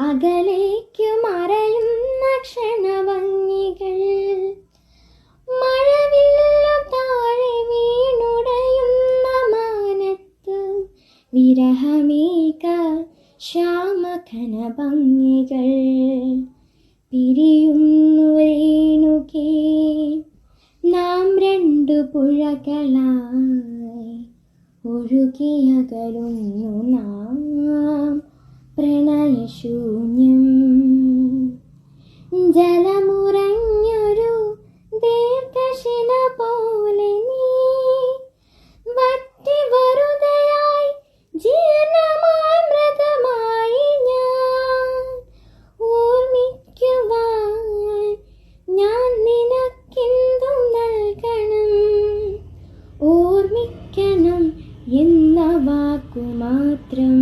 അകലേക്കു മറയുന്ന ക്ഷണഭംഗികൾ. മഴവില്ലും താഴെ വീണുടയുന്ന മാനത്ത്. വിരഹമേക ശ്യാമഘനഭംഗികൾ. പിരിയുന്നു രേണുകേ നാം രണ്ടു പുഴകളായി. ഒഴുകിയകലുന്നു നാം. പ്രണയശൂന്യം ജലമുറഞ്ഞൊരു ദീർഘശില പോലെ നീ വറ്റി വെറുതെയായി ജീർണമായി മൃതമായി ഞാൻ ഓർമ്മിക്കുവാൻ ഞാൻ നിനക്കെന്തും നൽകണം. ഓർമ്മിക്കണം എന്ന വാക്കു മാത്രം